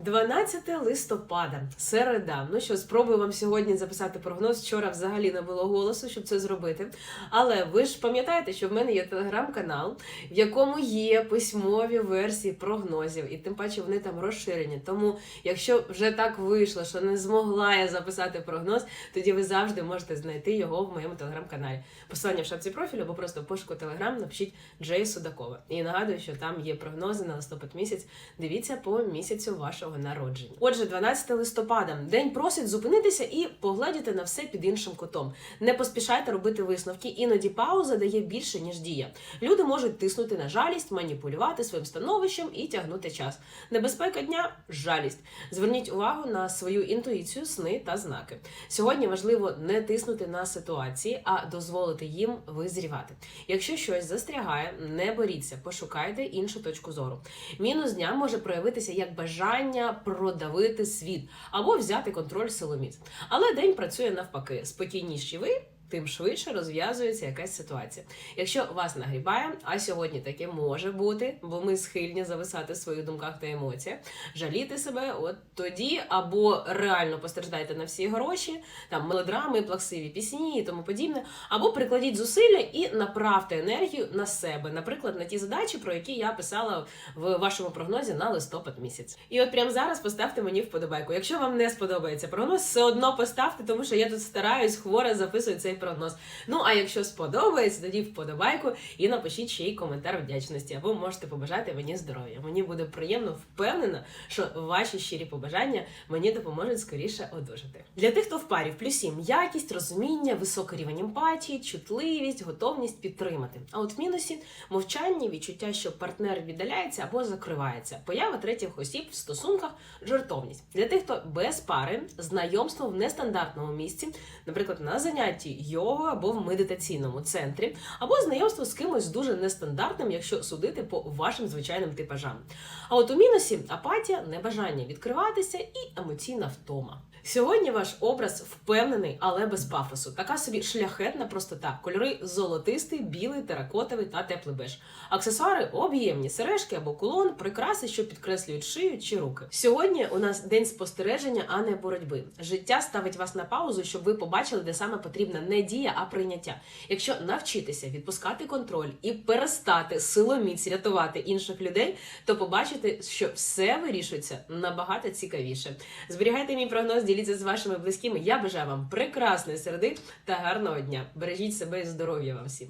12 листопада, середа. Ну що, спробую вам сьогодні записати прогноз. Вчора взагалі не було голосу, щоб це зробити. Але ви ж пам'ятаєте, що в мене є телеграм-канал, в якому є письмові версії прогнозів, і тим паче вони там розширені. Тому, якщо вже так вийшло, що не змогла я записати прогноз, тоді ви завжди можете знайти його в моєму телеграм-каналі. Посилання в шапці профілю або просто пошуку телеграм напишіть Джей Судакова. І нагадую, що там є прогнози на листопад місяць. Дивіться по місяцю вашого народження. Отже, 12 листопада день просить зупинитися і погледіти на все під іншим кутом. Не поспішайте робити висновки, іноді пауза дає більше ніж дія. Люди можуть тиснути на жалість, маніпулювати своїм становищем і тягнути час. Небезпека дня жалість. Зверніть увагу на свою інтуїцію, сни та знаки. Сьогодні важливо не тиснути на ситуації, а дозволити їм визрівати. Якщо щось застрягає, не боріться, пошукайте іншу точку зору. Мінус дня може проявитися як бажання продавити світ або взяти контроль силоміць. Але день працює навпаки. Спокійніші ви. Тим швидше розв'язується якась ситуація. Якщо вас нагрібає, а сьогодні таке може бути, бо ми схильні зависати в своїх думках та емоціях, жаліти себе, от тоді або реально постраждайте на всі гроші, там мелодрами, плаксиві пісні і тому подібне, або прикладіть зусилля і направте енергію на себе, наприклад, на ті задачі, про які я писала в вашому прогнозі на листопад місяць. І от прямо зараз поставте мені вподобайку. Якщо вам не сподобається прогноз, все одно поставте, тому що я тут стараюсь хвора записую цей прогноз. Ну а якщо сподобається, тоді вподобайку і напишіть ще й коментар вдячності, або можете побажати мені здоров'я. Мені буде приємно, впевнена, що ваші щирі побажання мені допоможуть скоріше одужати. Для тих, хто в парі в плюсі м'якість, розуміння, високий рівень емпатії, чутливість, готовність підтримати. А от в мінусі мовчання, відчуття, що партнер віддаляється або закривається, поява третіх осіб в стосунках, жартовність. Для тих, хто без пари, знайомство в нестандартному місці, наприклад, на занятті його або в медитаційному центрі, або знайомство з кимось дуже нестандартним, якщо судити по вашим звичайним типажам. А от у мінусі апатія, небажання відкриватися і емоційна втома. Сьогодні ваш образ впевнений, але без пафосу. Така собі шляхетна простота. Кольори золотистий, білий, теракотовий та теплий беж. Аксесуари об'ємні, сережки або кулон, прикраси, що підкреслюють шию чи руки. Сьогодні у нас день спостереження, а не боротьби. Життя ставить вас на паузу, щоб ви побачили, де саме потрібна не дія, а прийняття. Якщо навчитися відпускати контроль і перестати силоміць рятувати інших людей, то побачите, що все вирішується набагато цікавіше. Зберігайте мій прогноз, діліться з вашими близькими. Я бажаю вам прекрасної середи та гарного дня. Бережіть себе і здоров'я вам всім.